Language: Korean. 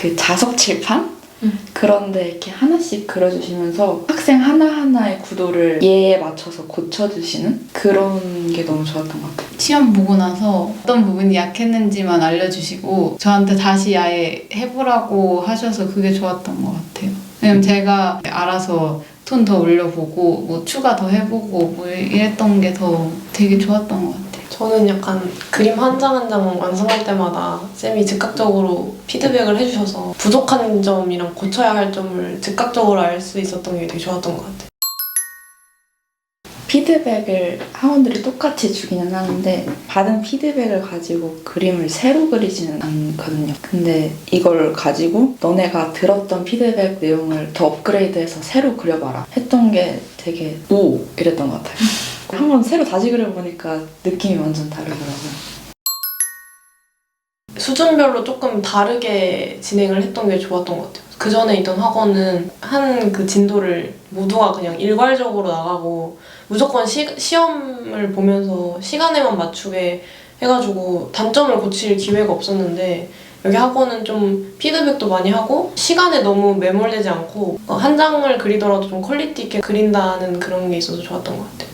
그 자석 칠판 음. 그런데 이렇게 하나씩 그려주시면서 학생 하나하나의 구도를 예에 맞춰서 고쳐주시는 그런 게 너무 좋았던 것 같아요. 시험 보고 나서 어떤 부분이 약했는지만 알려주시고 저한테 다시 아예 해보라고 하셔서 그게 좋았던 것 같아요. 왜냐면 제가 알아서 톤 더 올려보고 뭐 추가 더 해보고 뭐 이랬던 게 더 되게 좋았던 것 같아요. 저는 약간 그림 한 장 한 장 완성할 때마다 쌤이 즉각적으로 피드백을 해주셔서 부족한 점이랑 고쳐야 할 점을 즉각적으로 알 수 있었던 게 되게 좋았던 것 같아요. 피드백을 학원들이 똑같이 주기는 하는데 받은 피드백을 가지고 그림을 새로 그리지는 않거든요. 근데 이걸 가지고 너네가 들었던 피드백 내용을 더 업그레이드해서 새로 그려봐라 했던 게 되게 오 이랬던 것 같아요. 한번 새로 다시 그려보니까 느낌이 완전 다르더라고요. 수준별로 조금 다르게 진행을 했던 게 좋았던 것 같아요. 그 전에 있던 학원은 한 그 진도를 모두가 그냥 일괄적으로 나가고 무조건 시, 시험을 보면서 시간에만 맞추게 해가지고 단점을 고칠 기회가 없었는데 여기 학원은 좀 피드백도 많이 하고 시간에 너무 매몰되지 않고 어, 한 장을 그리더라도 좀 퀄리티 있게 그린다는 그런 게 있어서 좋았던 것 같아요.